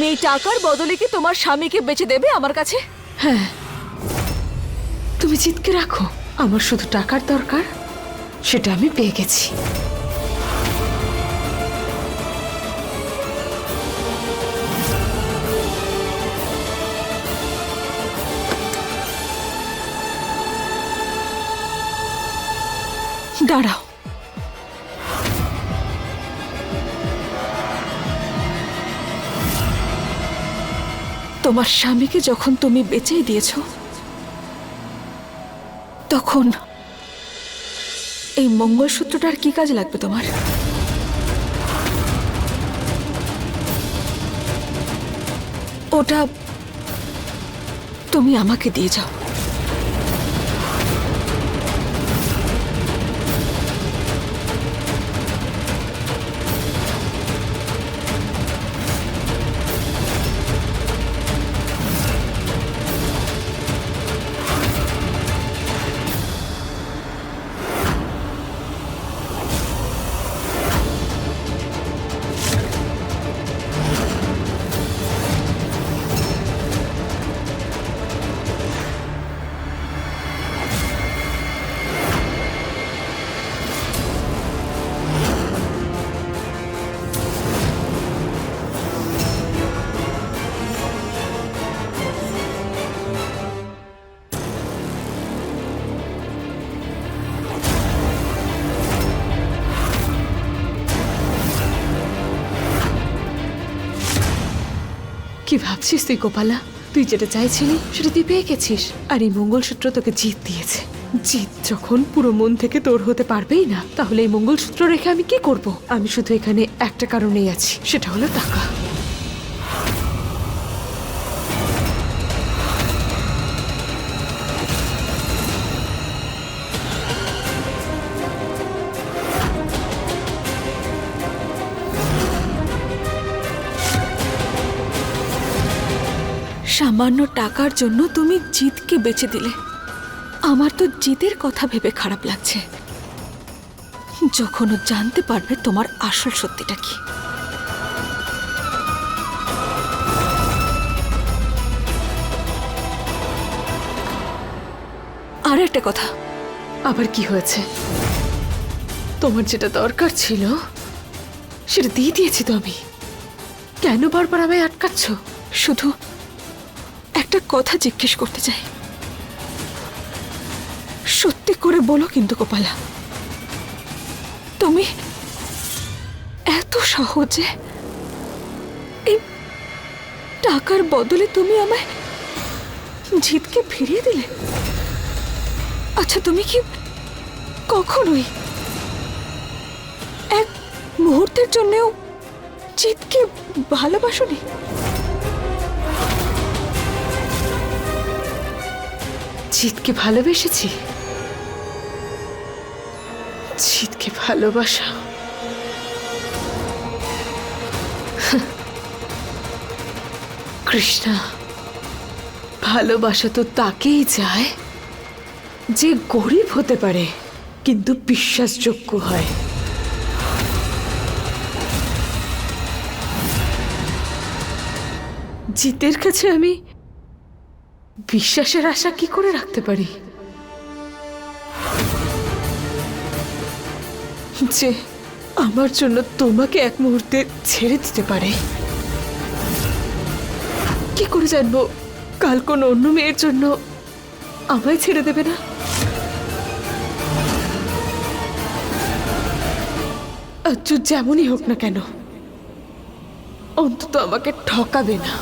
তুমি এই টাকার বদলে কি তোমার স্বামীকে বেচে দেবে আমার কাছে? হ্যাঁ। তুমি জিতকে রাখো। আমার শুধু টাকার দরকার, সেটা আমি পেয়ে গেছি। দাঁড়াও। তোমার স্বামীকে যখন তুমি বেচেই দিয়েছ, তখন এই মঙ্গলসূত্রটার কি কাজ লাগবে তোমার? ওটা তুমি আমাকে দিয়ে যাও। কি ভাবছিস তুই, গোপালা? তুই যেটা চাইছিলি, সেটা তুই পেয়ে গেছিস। আর এই মঙ্গলসূত্র তোকে জিত দিয়েছে। জিত যখন পুরো মন থেকে তোর হতে পারবেই না, তাহলে এই মঙ্গলসূত্র রেখে আমি কি করব? আমি শুধু এখানে একটা কারণেই আছি, সেটা হলো টাকা। সামান্য টাকার জন্য তুমি জিতকে বেচে দিলে। আমার তো জিতের কথা ভেবে খারাপ লাগছে। যখন ও জানতে পারবে তোমার আসল সত্যিটা কি। আর একটা কথা, আবার কি হয়েছে? তোমার যেটা দরকার ছিল, সেটা দিয়ে দিয়েছি তো আমি। কেন বারবার আমায় আটকাচ্ছ? শুধু একটা কথা জিজ্ঞেস করতে চাই। সত্যি করে বলো কিন্তু কপালা তুমি এত সহজে এই টাকার বদলে তুমি আমায় জিতকে ফিরিয়ে দিলে? আচ্ছা তুমি কি কখনোই এক মুহূর্তের জন্যেও জিতকে ভালোবাসোনি? জিতকে ভালোবেসেছি? জিতকে ভালোবাসা। কৃষ্ণা, ভালোবাসা তো তাকেই চায় যে গরিব হতে পারে, কিন্তু বিশ্বাসযোগ্য হয়। জিতের কাছে আমি বিশ্বাসের আশা কি করে রাখতে পারি? যে আমার জন্য তোমাকে এক মুহূর্তে ছেড়ে দিতে পারে। কি করে জানব? কাল কোন অন্য মেয়ের জন্য আমায় ছেড়ে দেবে না? যেমনই হোক না কেন, অন্তত আমাকে ঠকাবে না।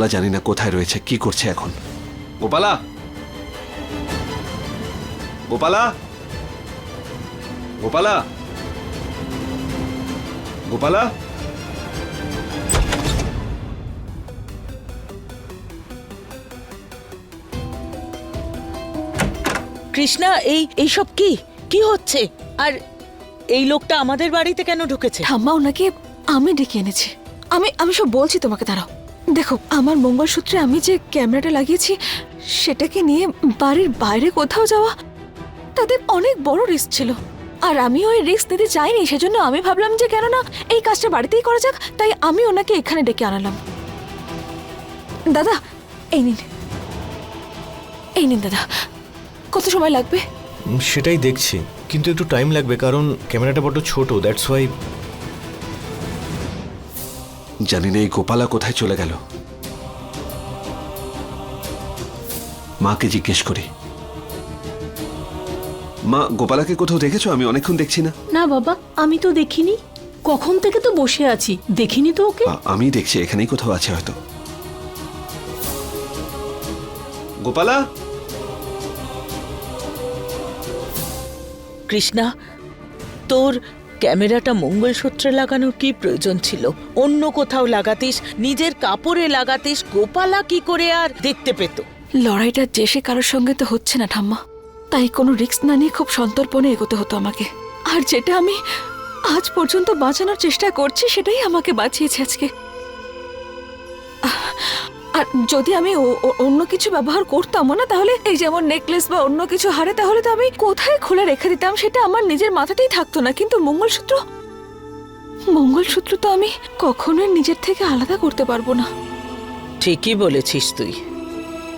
গোপালা জানি না কোথায় রয়েছে কি করছে এখন? গোপালা! গোপালা! গোপালা! গোপালা! কৃষ্ণা এই এইসব কি? কি হচ্ছে? আর এই লোকটা আমাদের বাড়িতে কেন ঢুকেছে? ঠাম্মা ওনাকে আমি ডেকে এনেছি। আমি আমি সব বলছি তোমাকে দাঁড়াও। দেখো, আমার মঙ্গলসূত্রে আমি যে ক্যামেরাটা লাগিয়েছি, সেটাকে নিয়ে বাড়ির বাইরে কোথাও যাওয়া তাদের অনেক বড় রিস্ক ছিল। আর আমি ওই রিস্ক নিতে চাইনি, সেজন্য আমি ভাবলাম যে কেননা এই কাজটা বাড়িতেই করা যাক, তাই আমি ওনাকে এখানে ডেকে আনালাম। দাদা, এই নিন। এই নিন দাদা, কত সময় লাগবে? সেটাই দেখছি, কিন্তু একটু টাইম লাগবে, কারণ ক্যামেরাটা বড্ড ছোট দ্যাটস ওয়াই জানি না এই গোপালা কোথায় চলে গেল? মাকে জিজ্ঞেস করি। মা গোপালাকে কোথাও দেখেছ? আমি অনেকক্ষণ দেখছি না। না বাবা আমি তো দেখিনি। কখন থেকে তো বসে আছি? দেখিনি তো ওকে? আমি দেখছি এখানেই কোথাও আছে হয়তো। গোপালা? কৃষ্ণা তোর ক্যামেরাটা মঙ্গলসূত্রে লাগানোর কি প্রয়োজন ছিল? অন্য কোথাও লাগাতিস, নিজের কাপড়ে লাগাতিস, গোপালা কি করে আর দেখতে পেত? লড়াইটা যে সে কারোর সঙ্গে তো হচ্ছে না, ঠাম্মা। তাই কোনো রিস্ক না নিয়ে খুব সন্তর্পণে এগোতে হতো আমাকে। আর যেটা আমি আজ পর্যন্ত বাঁচানোর চেষ্টা করছি, সেটাই আমাকে বাঁচিয়েছে আজকে। আর যদি আমি অন্য কিছু ব্যবহার করতাম না তাহলে এই যেমন নেকলেস বা অন্য কিছু হারে তাহলে তো আমি কোথায় খুলে রেখে দিতাম? সেটা আমার নিজের মাথাতেই থাকতো না। কিন্তু মঙ্গলসূত্র মঙ্গলসূত্র তো আমি কখনোই নিজের থেকে আলাদা করতে পারব না। ঠিকই বলেছিস তুই।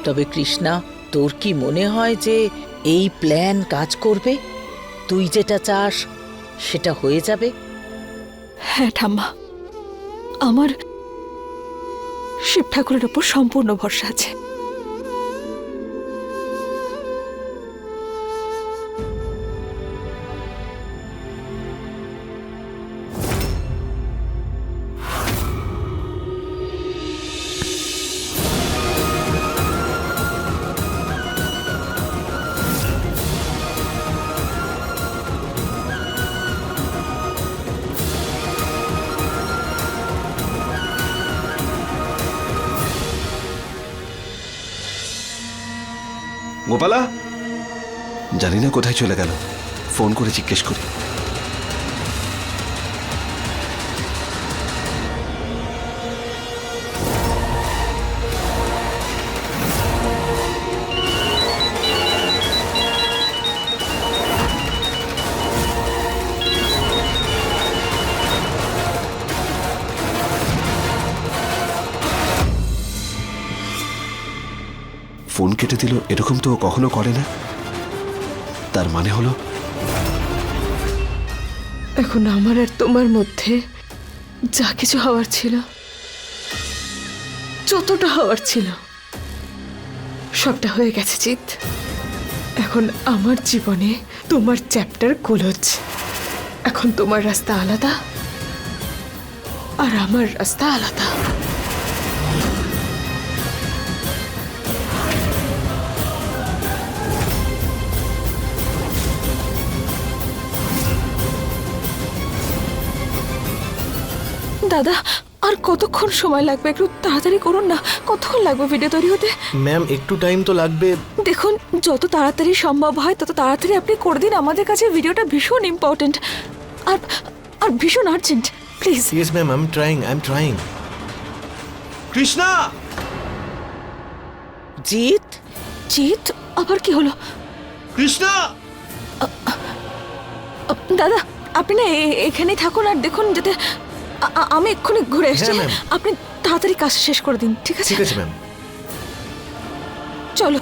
তবে কৃষ্ণা তোর কি মনে হয় যে এই প্ল্যান কাজ করবে? তুই যেটা চাস সেটা হয়ে যাবে? হ্যাঁ ঠাম্মা। আমার শিব ঠাকুরের উপর সম্পূর্ণ ভরসা আছে। গোপালা জানি না কোথায় চলে গেল। ফোন করে জিজ্ঞেস করি। দিল, এরকম তো কখনো করে না। তার মানে হলো, এখন আমার আর তোমার মধ্যে যা কিছু হওয়ার ছিল, যতটা হওয়ার ছিল, সবটা হয়ে গেছে জিত এখন আমার জীবনে তোমার চ্যাপ্টার ক্লোজ। এখন তোমার রাস্তা আলাদা, আর আমার রাস্তা আলাদা। দাদা আর কতক্ষণ সময় লাগবে? একটু তাড়াতাড়ি করুন না। কতক্ষণ লাগবে ভিডিও তৈরি হতে? ম্যাম একটু টাইম তো লাগবে। দেখুন যত তাড়াতাড়ি সম্ভব হয় তত তাড়াতাড়ি আপনি করে দিন। আমাদের কাছে ভিডিওটা ভীষণ ইম্পর্ট্যান্ট আর আর ভীষণ urgent please yes ma'am I am trying I am trying Krishna! Jeet? Jeet আবার কি হলো? কৃষ্ণা! দাদা আপনি না এ- এখানেই থাকুন আর দেখুন যাতে আমি এক্ষুনি ঘুরে হ্যাঁ, ম্যাম। আপনি তাড়াতাড়ি কাজ শেষ করে দিন ঠিক আছে? ঠিক আছে ম্যাম চলো।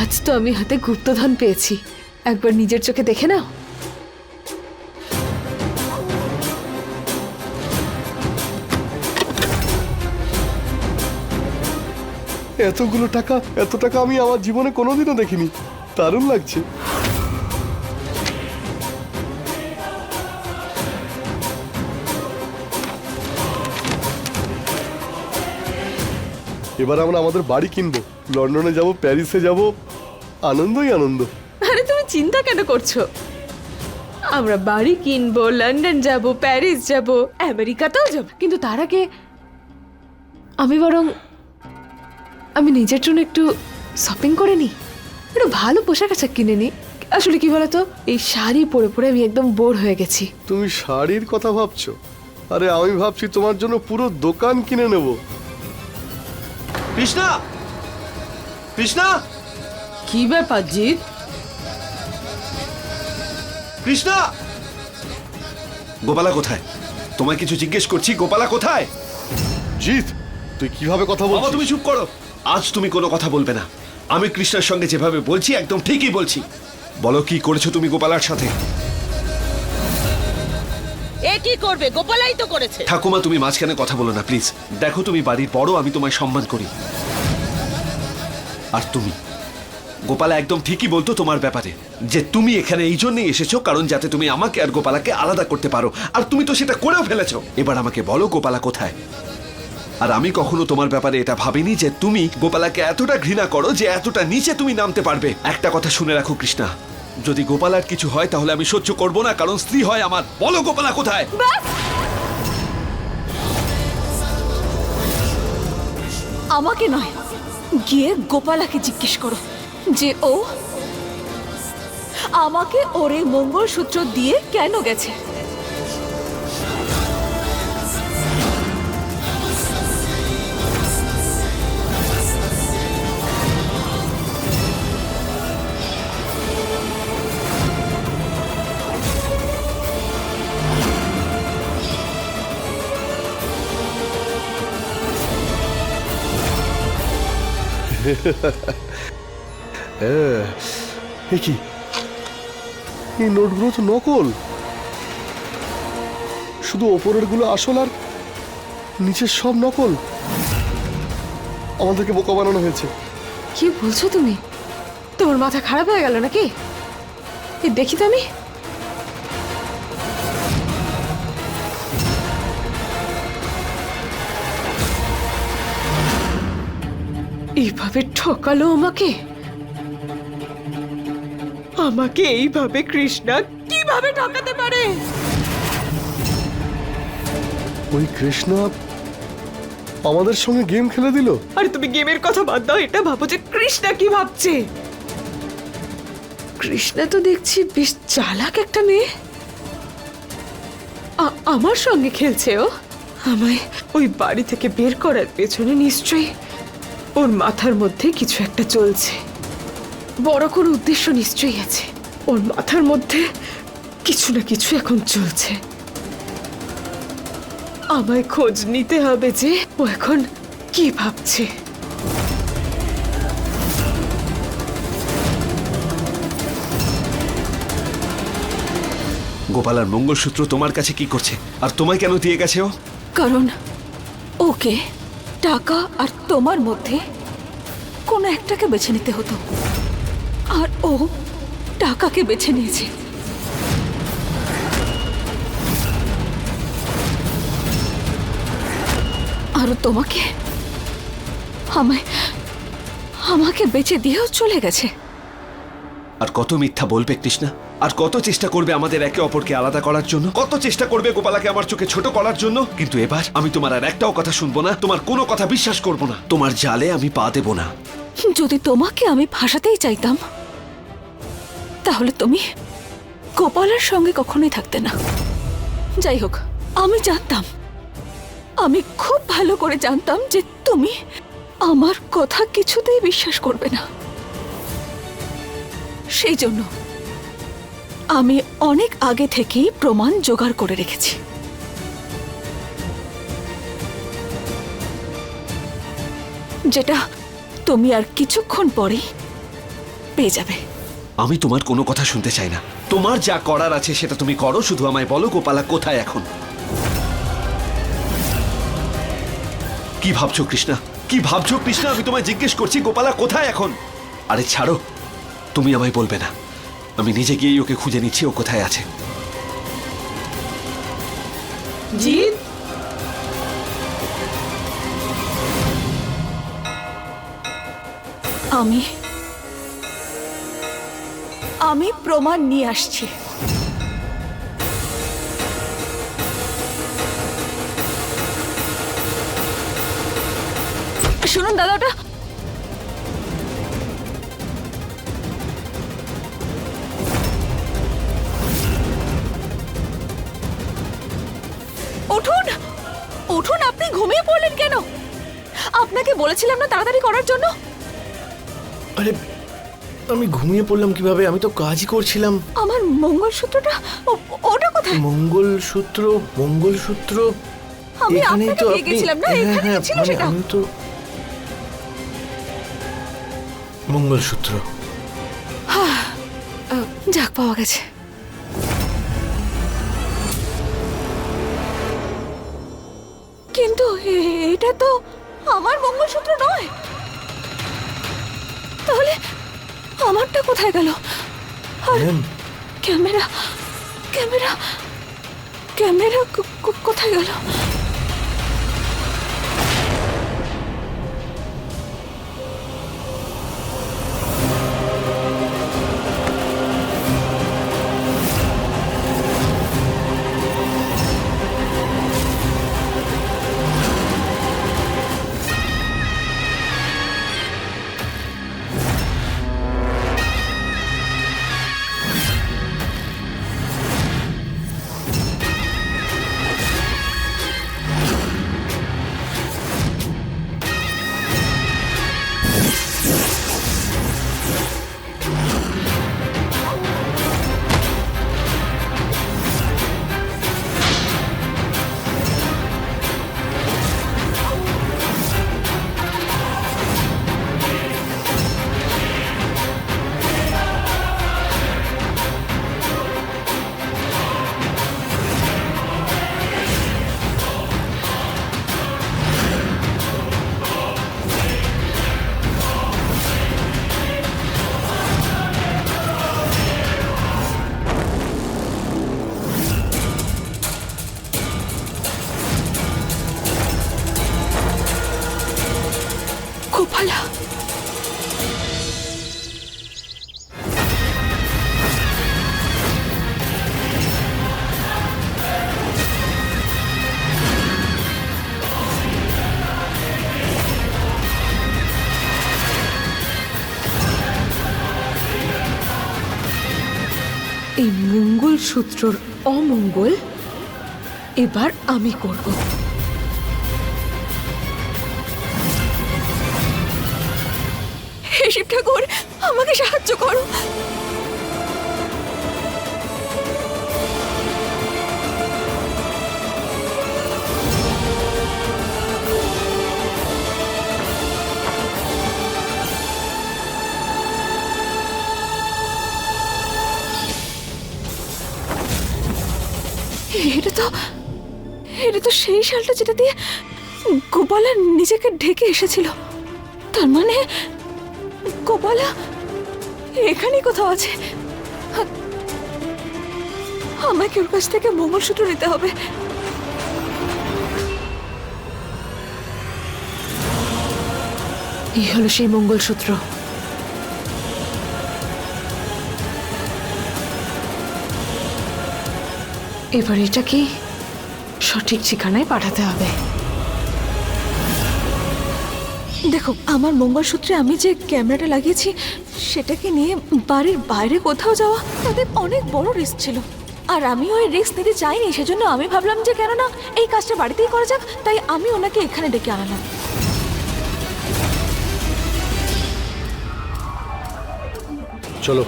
আজ তো আমি হাতে গুপ্তধন পেয়েছি। একবার নিজের চোখে দেখে নাও। এতগুলো টাকা, এত টাকা আমি আমার জীবনে কোনোদিনও দেখিনি। দারুণ লাগছে। এবার আমরা আমাদের বাড়ি কিনবো। লন্ডনে যাব, প্যারিসে যাব। আনন্দই আনন্দ। আরে তুমি চিন্তা কেন করছ? আমরা বাড়ি কিনবো, লন্ডন যাব, প্যারিস যাব, আমেরিকাতেও যাব। কিন্তু তার আগে আমি বরং আমি নিজের জন্য একটু শপিং করে নিই। একটু ভালো পোশাক আশাক কিনে নিই। আসলে কি বলতো? এই শাড়ি পরে পরে আমি একদম বোর হয়ে গেছি। তুমি শাড়ির কথা ভাবছ? আরে আমি ভাবছি তোমার জন্য পুরো দোকান কিনে নেব। কৃষ্ণা! কৃষ্ণা! কি ব্যাপার জিৎ? কৃষ্ণা! গোপালা কোথায়? তোমায় কিছু জিজ্ঞেস করছি গোপালা কোথায়? জিৎ তুই কীভাবে কথা বলছিস? তুমি চুপ করো। আজ তুমি কোনো কথা বলবে না। আমি কৃষ্ণার সঙ্গে যেভাবে বলছি একদম ঠিকই বলছি। বলো কি করেছ তুমি গোপালার সাথে? এ কি করবে? গোপালাই তো করেছে। ঠাকুমা তুমি মাঝখানে কথা বলো না প্লিজ। দেখো তুমি বাড়ির বড় আমি তোমায় সম্মান করি। আর তুমি? গোপালা একদম ঠিকই বলতো তোমার ব্যাপারে যে তুমি এখানে এই জন্যই এসেছ কারণ যাতে তুমি আমাকে আর গোপালাকে আলাদা করতে পারো। আর তুমি তো সেটা করেও ফেলেছো। এবার আমাকে বলো গোপালা কোথায়? আর আমি কখনো তোমার ব্যাপারে এটা ভাবিনি যে তুমি গোপালাকে এতটা ঘৃণা করো যে এতটা নিচে তুমি নামতে পারবে। একটা কথা শুনে রাখো, কৃষ্ণা। যদি গোপালার কিছু হয়, তাহলে আমি সহ্য করব না, কারণ স্ত্রী হয় আমার। বলো, গোপালা কোথায়? আমাকে নয়, গিয়ে গোপালাকে জিজ্ঞেস করো যে, ও আমাকে ওরে মঙ্গলসূত্র দিয়ে কেন গেছে? এ কি? এই নোটগুলো তো নকল। শুধু ওপরেরগুলো আসল আর নিচের সব নকল। আমাদেরকে বোকা বানানো হয়েছে। কি বলছো তুমি? তোমার মাথা খারাপ হয়ে গেল নাকি? এ, দেখি তো আমি। এইভাবে ঠকালো আমাকে? আমাকে এইভাবে কৃষ্ণা কীভাবে ঠকাতে পারে? ওই কৃষ্ণা আমাদের সঙ্গে গেম খেলে দিল? আরে তুমি গেমের কথা বাদ দাও এটা ভাবো যে কৃষ্ণা কি ভাবছে? কৃষ্ণা তো দেখছি বেশ চালাক একটা মেয়ে। আমার সঙ্গে খেলছে ও। আমায় ওই বাড়ি থেকে বের করার পেছনে নিশ্চয়ই ওর মাথার মধ্যে কিছু একটা চলছে। বড় কোনো উদ্দেশ্য নিশ্চয়ই আছে। ওর মাথার মধ্যে কিছু না কিছু এখন চলছে। আমায় খোঁজ নিতে হবে যে ও এখন কি ভাবছে। গোপালার মঙ্গলসূত্র তোমার কাছে কি করছে? আর তোমায় কেন দিয়ে গেছে ও? কারণ ওকে টাকা আর তোমার মধ্যে কোনো একটাকে বেছে নিতে হতো। আর ও টাকাকে বেছে নিয়েছে। আর তোমাকে আমায়, আমাকে বেছে দিয়েও চলে গেছে। আর কত মিথ্যা বলবে কৃষ্ণা? আর কত চেষ্টা করবে আমাদের একে অপরকে আলাদা করার জন্য? কত চেষ্টা করবে গোপালাকে আমার চোখে ছোট করার জন্য? কিন্তু এবার আমি তোমার আর একটাও কথা শুনব না, তোমার কোনো কথা বিশ্বাস করব না। তোমার জালে আমি পা দেব না। যদি তোমাকে আমি ভাসাতেই চাইতাম, তাহলে তুমি গোপালের সঙ্গে কখনোই থাকতে না। যাই হোক, আমি জানতাম, আমি খুব ভালো করে জানতাম যে তুমি আমার কথা কিছুতেই বিশ্বাস করবে না। সেই জন্য আমি অনেক আগে থেকেই প্রমাণ জোগাড় করে রেখেছি। যেটা তুমি আর কিছুক্ষণ পরেই পেয়ে যাবে। আমি তোমার কোনো কথা শুনতে চাই না। তোমার যা করার আছে সেটা তুমি করো, শুধু আমায় বলো গোপালা কোথায় এখন? কি ভাবছ, কৃষ্ণা? কি ভাবছ, কৃষ্ণা? আমি তোমায় জিজ্ঞেস করছি, গোপালা কোথায় এখন? আরে ছাড়ো, তুমি আমায় বলবে না। আমি নিজে গিয়েই ওকে খুঁজে নিচ্ছি, ও কোথায় আছে। আমি আমি প্রমাণ নিয়ে আসছি। শুনুন, দাদা, ওটা উঠুন! উঠুন আপনি ঘুমিয়ে পড়লেন কেন? আপনাকে বলেছিলাম না তাড়াতাড়ি করার জন্য? আরে আমি ঘুমিয়ে পড়লাম কীভাবে? আমি তো কাজই করছিলাম। আমার মঙ্গলসূত্রটা ওটা কোথায়? মঙ্গলসূত্র মঙ্গলসূত্র? আমি এখানেই আপনাকে তো দিয়ে আপনি গেছিলাম না, হ্যাঁ হ্যাঁ ছিল মানে সেটা। আমি তো মঙ্গলসূত্র। আহ, যাক পাওয়া গেছে। এটা তো আমার মঙ্গলসূত্র নয়। তাহলে আমারটা কোথায় গেল? আর ক্যামেরা ক্যামেরা ক্যামেরা কোথায় গেল? এই মঙ্গলসূত্রর অমঙ্গল এবার আমি করব। ঠাকুর আমাকে সাহায্য করো। এটা তো এটা তো সেই শালটা যেটা দিয়ে গোপালা নিজেকে ঢেকে এসেছিল। তার মানে গোপালা এখানেই কোথাও আছে? আমাকে ওর কাছ থেকে মঙ্গলসূত্র নিতে হবে। এই হলো সেই মঙ্গলসূত্র। এবার এটাকে সঠিক ঠিকানায় পাঠাতে হবে? দেখো, আমার মঙ্গলসূত্রে আমি যে ক্যামেরাটা লাগিয়েছি, সেটাকে নিয়ে বাড়ির বাইরে কোথাও যাওয়া তাদের অনেক বড় রিস্ক ছিল। আর আমি ওই রিস্ক নিতে চাইনি, সেজন্য আমি ভাবলাম যে কেন না এই কাজটা বাড়িতেই করা যাক, তাই আমি ওনাকে এখানে ডেকে আনালাম। চলো।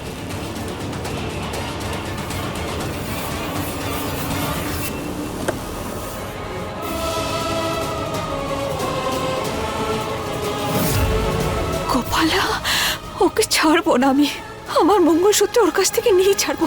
ওকে ছাড়বো না আমি। আমার মঙ্গলসূত্র ওর কাছ থেকে নিয়ে ছাড়বো।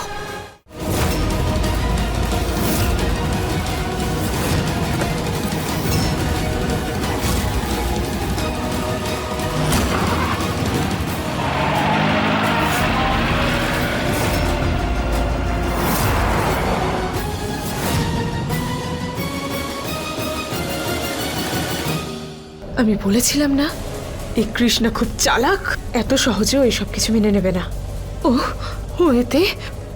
আমি বলেছিলাম না এই কৃষ্ণা খুব চালাক। এত সহজেও এসব কিছু মেনে নেবে না। ও ও এতে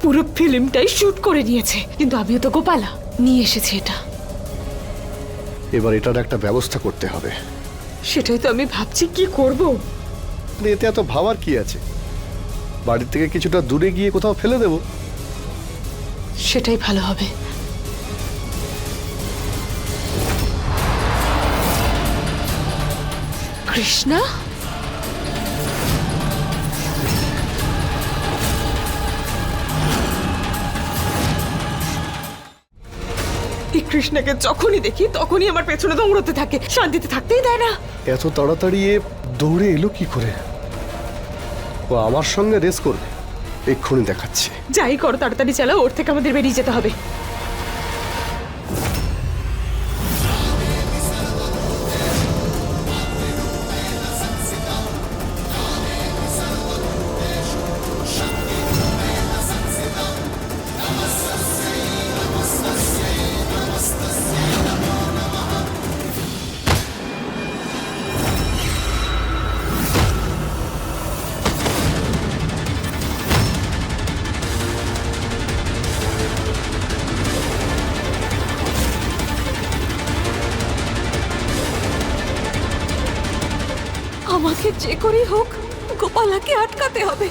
পুরো ফিল্মটাই শুট করে নিয়েছে। কিন্তু আমিও তো গোপালা। নিয়ে এসেছি এটা। এবার এটার একটা ব্যবস্থা করতে হবে। সেটাই তো আমি ভাবছি কি করব? এতে এত ভাবার কি আছে? বাড়ির থেকে কিছুটা দূরে গিয়ে কোথাও ফেলে দেবো। সেটাই ভালো হবে। কৃষ্ণা এই কৃষ্ণাকে যখনই দেখি তখনই আমার পেছনে দৌড়তে থাকে শান্তিতে থাকতেই দেয় না। এত তাড়াতাড়ি এ দৌড়ে এলো কি করে? ও আমার সঙ্গে রেস করবে এক্ষুনি দেখাচ্ছে। যাই করো তাড়াতাড়ি চালাও ওর থেকে আমাদের বেরিয়ে যেতে হবে। করেই হোক গোপালাকে আটকাতে হবে।